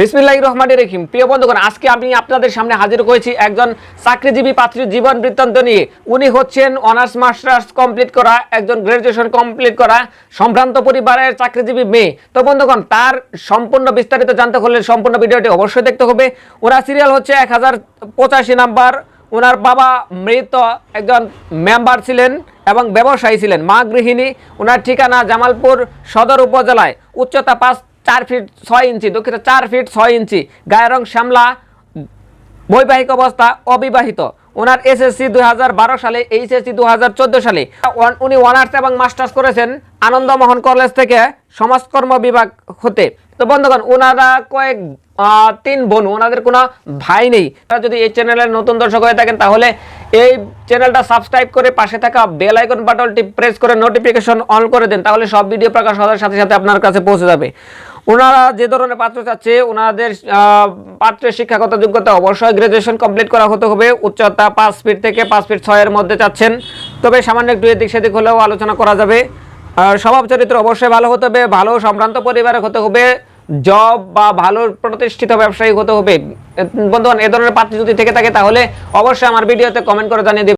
বিসমিল্লাহ রহমান রহিম। প্রিয় বন্ধুগণ, আজকে আমি আপনাদের সামনে হাজির করেছি একজন চাকরিজীবী পাত্রীর জীবন বৃত্তান্ত নিয়ে। উনি হচ্ছেন অনার্স মাস্টার্স কমপ্লিট করা, একজন গ্রাজুয়েশন কমপ্লিট করা সম্ভ্রান্ত পরিবারের চাকরিজীবী মেয়ে। তো বন্ধুগণ, তার সম্পূর্ণ বিস্তারিত জানতে হলে সম্পূর্ণ ভিডিওটি অবশ্যই দেখতে হবে। ওরা সিরিয়াল হচ্ছে এক হাজার পঁচাশি নাম্বার। ওনার বাবা মৃত, একজন মেম্বার ছিলেন এবং ব্যবসায়ী ছিলেন, মা গৃহিণী। ওনার ঠিকানা জামালপুর সদর উপজেলায়, উচ্চতা পাঁচ চার ফিট ছয় ইঞ্চি, দুঃখিত, চার ফিট ছয় ইঞ্চি। গায়ের রং শ্যামলা, বৈবাহিক অবস্থা অবিবাহিত। ওনার এসএসসি দুই হাজার বারো সালে এইচএসসি দুহাজার চোদ্দ সালে। উনি অনার্স এবং মাস্টার্স করেছেন আনন্দমোহন কলেজ থেকে সমাজকর্ম বিভাগ হতে। তো বন্ধুগণ ওনারা কয়েক তিন বোন ওনাদের কোনো ভাই নেই। তারা যদি এই চ্যানেলের নতুন দর্শক হয়ে থাকেন, তাহলে এই চ্যানেলটা সাবস্ক্রাইব করে পাশে থাকা বেল আইকন বাটনটি প্রেস করে নোটিফিকেশন অন করে দেন, তাহলে সব ভিডিও প্রকাশ হওয়ার সাথে সাথে আপনার কাছে পৌঁছে যাবে। ওনারা যে ধরনের পাত্র চাচ্ছে, ওনাদের পাত্রের শিক্ষাগত যোগ্যতা অবশ্যই গ্রাজুয়েশন কমপ্লিট করা হতে হবে। উচ্চতা পাঁচ ফিট থেকে পাঁচ ফিট ছয়ের মধ্যে চাচ্ছেন। তবে সামান্য একটু এদিক সেদিক হলেও আলোচনা করা যাবে। স্বভাব চরিত্র অবশ্যই ভালো হতে হবে, ভালো সম্ভ্রান্ত পরিবারের হতে হবে জব বা ভালো প্রতিষ্ঠিত ব্যবসায়ী হতে হবে। বন্ধুগণ, এ ধরনের পাত্র যদি থেকে থাকে তাহলে অবশ্যই আমার ভিডিওতে কমেন্ট করে জানিয়ে